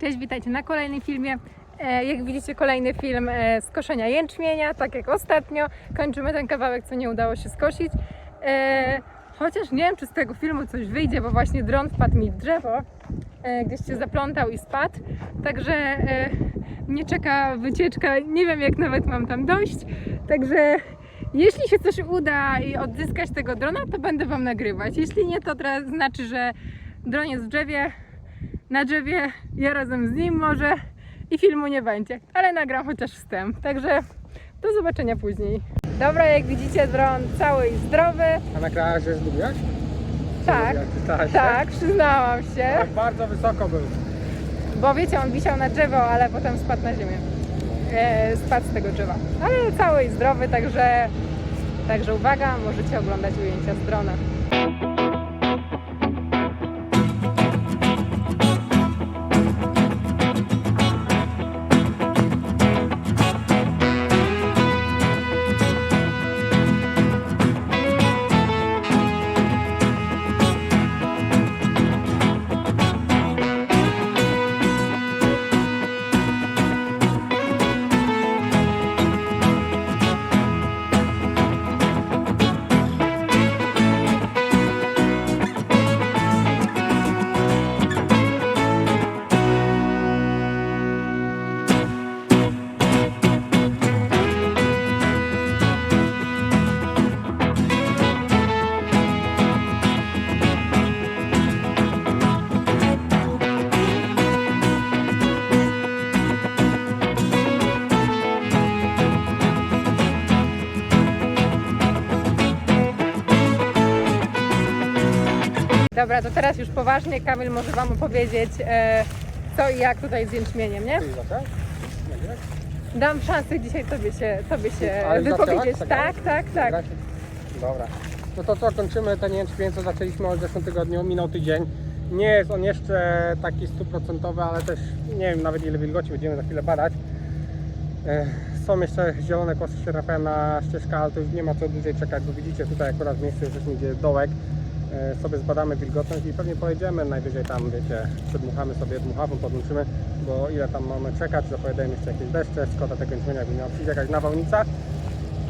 Cześć, witajcie na kolejnym filmie. E, Jak widzicie, kolejny film e, z koszenia jęczmienia, tak jak ostatnio. Kończymy ten kawałek, co nie udało się skosić. E, Chociaż nie wiem, czy z tego filmu coś wyjdzie, bo właśnie dron wpadł mi w drzewo, gdzieś się zaplątał i spadł. Także mnie czeka wycieczka, nie wiem jak nawet mam tam dojść. Także jeśli się coś uda i odzyskać tego drona, to będę Wam nagrywać. Jeśli nie, to teraz znaczy, że dron jest w drzewie, na drzewie, ja razem z nim może i filmu nie będzie, ale nagram chociaż wstęp. Także do zobaczenia później. Dobra, jak widzicie, dron cały i zdrowy. A nagrałaś, że zgubiłaś? Tak, się? tak, przyznałam się. Tak, bardzo wysoko był. Bo wiecie, on wisiał na drzewo, ale potem spadł na ziemię. E, spadł z tego drzewa. Ale cały i zdrowy, także, także uwaga, możecie oglądać ujęcia z drona. Dobra, to teraz już poważnie Kamil może Wam opowiedzieć e, co i jak tutaj z jęczmieniem, nie? Tak? Dam szansę dzisiaj Tobie się, tobie się Ale wypowiedzieć. Tak, tak, tak. Dobra. No to co, kończymy ten jęczmień, co zaczęliśmy od zeszłym tygodniu, minął tydzień. Nie jest on jeszcze taki stuprocentowy, ale też nie wiem nawet ile wilgoci będziemy za chwilę badać. E, Są jeszcze zielone kłosy się trafiają na ścieżkę, ale to już nie ma co dłużej czekać, bo widzicie tutaj akurat w miejscu gdzie jest dołek. E, Sobie zbadamy wilgotność i pewnie pojedziemy najwyżej tam, wiecie, przedmuchamy sobie dmuchawą, podłączymy, bo ile tam mamy czekać, zapowiadają jeszcze jakieś deszcze, szkoda tego jęczmienia, jakby miała przyjść jakaś nawałnica.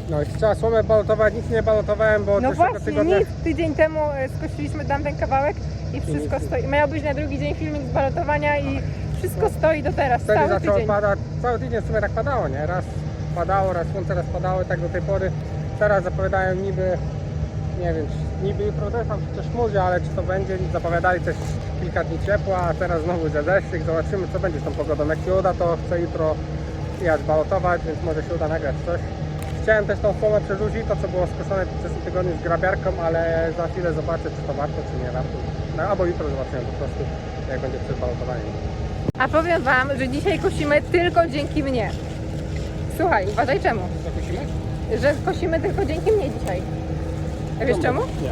No i trzeba słomę balotować, nic nie balotowałem, bo No właśnie, tygodnia... nic. Tydzień temu e, skosiliśmy tam ten kawałek i wszystko nic. stoi. Miał być na drugi dzień filmik z balotowania i wszystko stoi do teraz, Wtedy cały zaczęło tydzień. padać, cały tydzień w sumie tak padało, nie? Raz padało, raz słońce, raz padało, tak do tej pory. Teraz zapowiadają niby, nie wiem, niby tam przecież chmurzy, ale czy to będzie, zapowiadali też kilka dni ciepła, a teraz znowu ze deszczyk, zobaczymy co będzie z tą pogodą. Jak się uda, to chcę jutro jechać balotować, więc może się uda nagrać coś. Chciałem też tą słomę przerzucić, to co było skoszone w zeszłym tygodniu z grabiarką, ale za chwilę zobaczę, czy to warto, czy nie warto. No, albo jutro zobaczymy po prostu, jak będzie przed balotowaniem. A powiem Wam, że dzisiaj kosimy tylko dzięki mnie. Słuchaj, uważaj czemu. Co kusimy? Że kosimy tylko dzięki mnie dzisiaj. A wiesz czemu? Nie.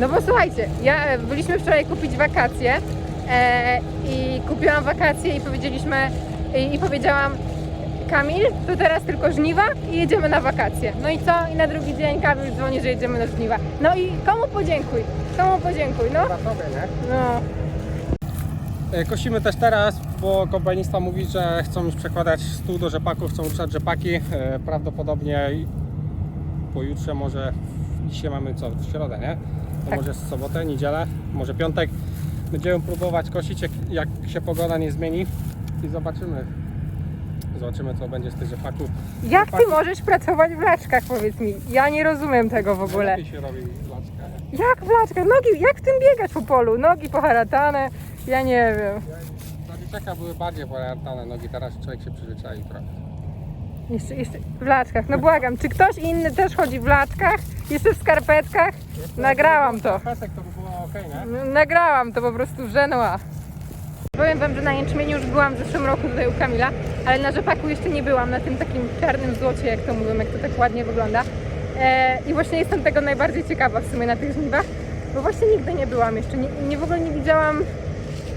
No bo słuchajcie, ja e, byliśmy wczoraj kupić wakacje e, i kupiłam wakacje i powiedzieliśmy i, i powiedziałam Kamil, to teraz tylko żniwa i jedziemy na wakacje. No i co? I na drugi dzień Kamil dzwoni, że jedziemy na żniwa. No i komu podziękuj? Komu podziękuj? No. Sobie, nie? No. E, Kosimy też teraz, bo kombajnista mówi, że chcą już przekładać stół do rzepaków, chcą ruszać rzepaki. E, Prawdopodobnie pojutrze może, dzisiaj mamy co, w środę, nie? To Tak. może z sobotę, niedzielę, może piątek. Będziemy próbować kosić, jak, jak się pogoda nie zmieni i zobaczymy. Zobaczymy co będzie z tych rzepaków. Jak ty możesz pracować w laczkach, powiedz mi? Ja nie rozumiem tego w ogóle. Lepiej się robi laczka. Jak w laczkach? Nogi, jak w tym biegać po polu? Nogi poharatane? Ja nie wiem. Dla dzieciaka były bardziej polatane nogi, teraz człowiek się przyzwyczai trochę. Jeszcze, jeszcze w laczkach. No błagam, czy ktoś inny też chodzi w laczkach? Jeszcze w skarpetkach? Nagrałam to. Pesek to by było ok, nie? N- Nagrałam to po prostu żenła. Powiem wam, że na jęczmieniu już byłam w zeszłym roku tutaj u Kamila, ale na rzepaku jeszcze nie byłam, na tym takim czarnym złocie, jak to mówią, jak to tak ładnie wygląda. E, I właśnie jestem tego najbardziej ciekawa w sumie na tych żniwach, bo właśnie nigdy nie byłam jeszcze, nie, nie w ogóle nie widziałam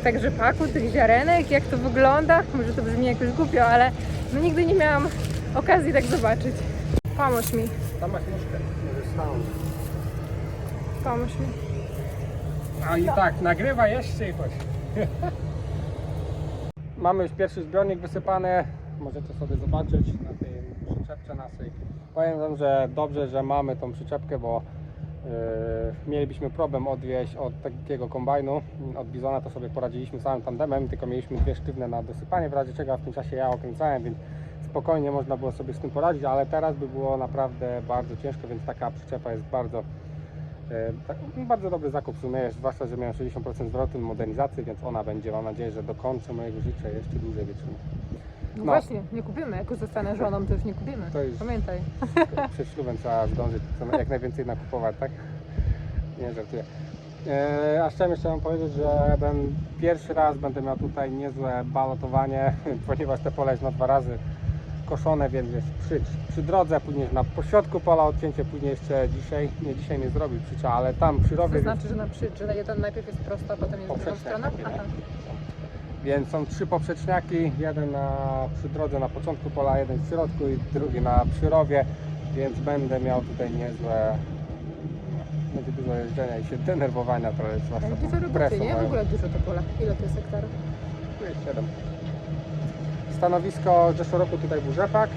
tak rzepaku, tych ziarenek, jak to wygląda. Może to brzmi jakoś głupio, ale no nigdy nie miałam okazji tak zobaczyć. Pomóż mi, Tam masz nóżkę, pomóż mi. A i tak, nagrywa jeszcze i chodź. mamy już pierwszy zbiornik wysypany. Możecie sobie zobaczyć na tej przyczepce naszej. Powiem Wam, że dobrze, że mamy tą przyczepkę, bo yy, mielibyśmy problem odwieźć od takiego kombajnu. Od Bizona to sobie poradziliśmy samym tandemem, tylko mieliśmy dwie sztywne na dosypanie, w razie czego w tym czasie ja okręcałem, więc spokojnie można było sobie z tym poradzić, ale teraz by było naprawdę bardzo ciężko, więc taka przyczepa jest bardzo E, tak, no, bardzo dobry zakup w sumie zwłaszcza, że miałem 60% zwrotu modernizacji, więc ona będzie, mam nadzieję, że do końca mojego życia jeszcze dłużej wytrzyma. No, No. właśnie, nie kupimy. Jak już zostanę żoną, to już nie kupimy. Już- Pamiętaj. Przed ślubem trzeba zdążyć jak najwięcej nakupować, tak? Nie żartuję. E, a chciałem jeszcze Wam powiedzieć, że ben, pierwszy raz będę miał tutaj niezłe balotowanie, ponieważ te pole jest na dwa razy koszone, więc jest przy, przy drodze, później na pośrodku pola odcięcie, później jeszcze dzisiaj, nie dzisiaj nie zrobił przycia, ale tam przy rowie, To znaczy, że na przy, że jeden najpierw jest prosto, a potem jest takie, nie? Aha. Więc są trzy poprzeczniaki, jeden na, przy drodze na początku pola, jeden w środku i drugi na przyrowie, więc będę miał tutaj niezłe, będzie dużo jeżdżenia i się denerwowania trochę, zwłaszcza Dużo roboty, nie? W ogóle dużo to pola. Ile to jest hektarów? Tu jest siedem. Stanowisko z zeszłego roku tutaj był rzepak,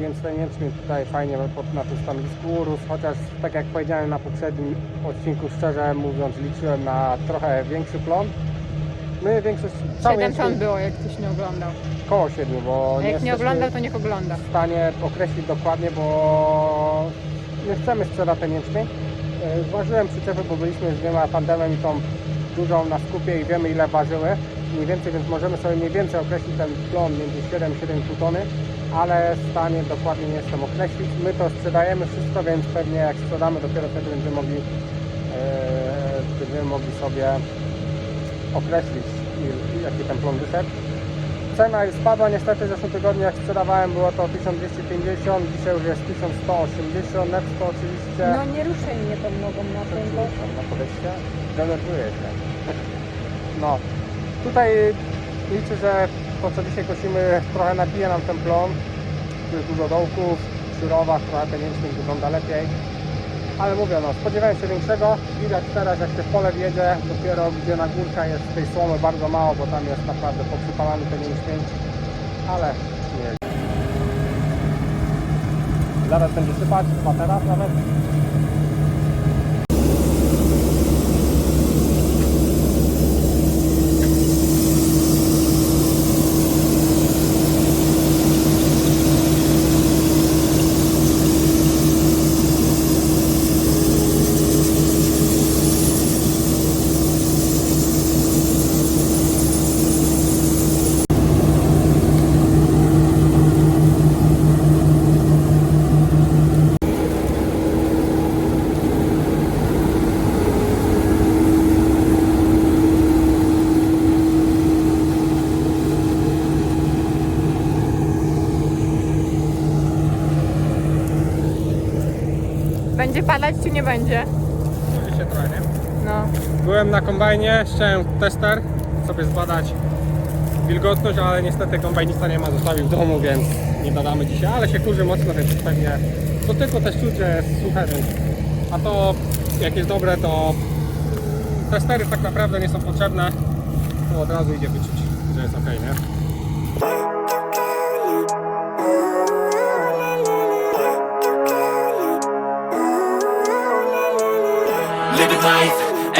więc ten jęczmień tutaj fajnie na tym stanowisku urósł, chociaż tak jak powiedziałem na poprzednim odcinku, szczerze mówiąc liczyłem na trochę większy plon. My większość, cały Siedem jęczmień ton było, jak ktoś nie oglądał. koło 7, bo A jak nie jesteśmy oglądał, to niech ogląda. w stanie określić dokładnie, bo nie chcemy sprzedać ten jęczmień. E, Zważyłem przyczepy, bo byliśmy z dwiema tandemem i tą dużą na skupie i wiemy ile ważyły mniej więcej, więc możemy sobie mniej więcej określić ten plon między 7 7,5 tony, ale w stanie dokładnie nie jestem określić. My to sprzedajemy wszystko, więc pewnie jak sprzedamy dopiero wtedy będziemy mogli, e, będziemy mogli sobie określić jaki ten plon wyszedł. Cena już spadła niestety w zeszłym tygodniu jak sprzedawałem było to 1250, dzisiaj już jest 1180 netto oczywiście. No nie ruszaj mnie tą nogą na tym, bo... Na podejście denerwuję się. No, tutaj liczę, że to co dzisiaj kosimy trochę nabije nam ten plon. Tu jest dużo dołków, przy rowach trochę ten jęczmień wygląda lepiej. Ale mówię, no spodziewałem się większego. Widać teraz jak się w pole wjedzie, dopiero gdzie na górka jest tej słomy bardzo mało, bo tam jest naprawdę poprzypalany ten jęczmień. Ale nie. Zaraz będzie sypać, chyba teraz nawet. Będzie padać, czy nie będzie? Mówi się trochę, nie? No. Byłem na kombajnie, chciałem tester sobie zbadać wilgotność, ale niestety kombajnista nie ma, zostawił w domu, więc nie badamy dzisiaj, ale się kurzy mocno, więc pewnie to tylko też czuć, że jest suche, więc a to jak jest dobre, to testery tak naprawdę nie są potrzebne, to od razu idzie wyczuć, że jest ok, nie?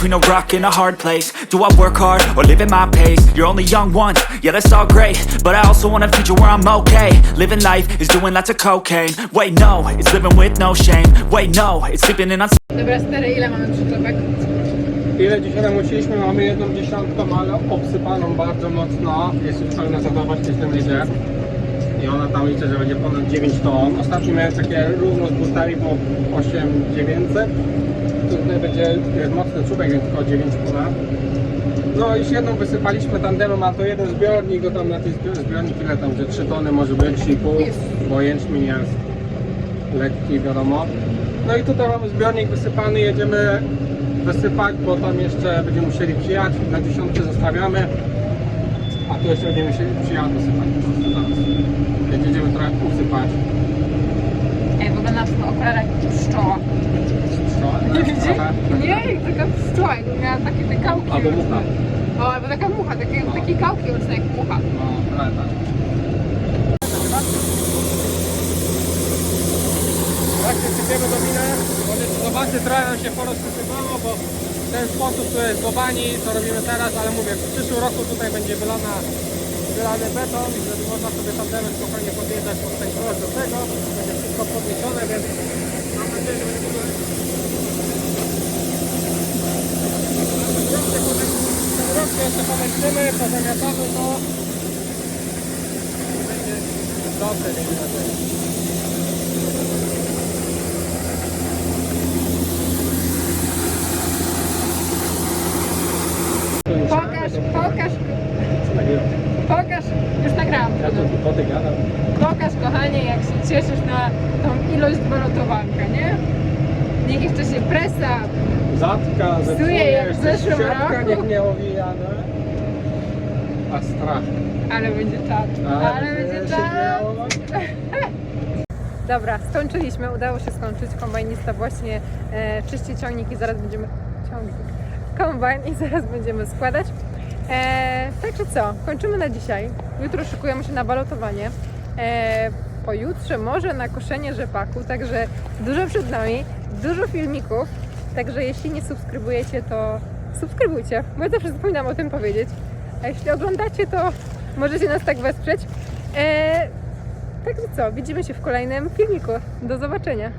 between a rock in a hard place. Do I work hard or live at my pace? You're only young once, yeah, that's all great. But I also want a future where I'm okay. Living life is doing lots of cocaine. Wait, no, it's living with no shame. Wait, no, it's sleeping in on. Dobra, stary, ile mamy przyczepek? Ile dzisiaj namuciliśmy? Mamy jedną dziesiątką, ale obsypaną bardzo mocno. Jest już pełna zadowość, coś tam idzie. I ona tam liczy, że będzie ponad 9 ton. Ostatnio miałem takie równo z bustami po 8900. Tutaj będzie jest mocny czubek, więc około 9 ponad. No już jedną wysypaliśmy tandemem, a to jeden zbiornik, to tam na tej zbi- zbiornik ile tam, że 3 tony może być, 3,5, bo jęczmień jest lekki, wiadomo. No i tutaj mamy zbiornik wysypany, jedziemy wysypać, bo tam jeszcze będziemy musieli przyjechać, na dziesiątce zostawiamy, a tu jeszcze będziemy musieli przyjechać wysypać po prostu zaraz. Więc jedziemy trochę usypać. Ej, wygląda na tym okularach jak pszczoła. Trochę, Nie trochę. Nie, jak taka pszczoła, jakby miała takie te kałki. Albo mucha. O, albo taka mucha, takie, takie kałki oczne jak mucha. No, trochę tak. Jak się sypiemy do minę, zobaczyć, trochę nam się porozsypywało, bo w ten sposób to jest bobani, co robimy teraz, ale mówię, w przyszłym roku tutaj będzie wylana, wylany beton, żeby można sobie tandemem spokojnie podjeżdżać pod ten kolos do tego, będzie wszystko podniesione, więc mam nadzieję, że będzie Troszkę jeszcze pomyślimy, pozamiatamy to. Będzie dobrze. Pokaż, pokaż, pokaż, już nagrałam. Pokaż, kochanie, jak się cieszysz na tą ilość balotowanka, nie? Niech jeszcze się presa. Zatka, Psuje jak w zeszłym siatka roku. niech nie owija, no. A strach. Ale będzie czad. Ale będzie czad. no. Dobra, skończyliśmy, udało się skończyć. Kombajnista właśnie e, czyści ciągnik i zaraz będziemy. Ciągnik. Kombajn i zaraz będziemy składać. E, także co, kończymy na dzisiaj. Jutro szykujemy się na balotowanie. E, pojutrze może na koszenie rzepaku, także dużo przed nami, dużo filmików. Także jeśli nie subskrybujecie, to subskrybujcie, bo ja zawsze zapominam o tym powiedzieć. A jeśli oglądacie, to możecie nas tak wesprzeć. E, Także co, widzimy się w kolejnym filmiku. Do zobaczenia.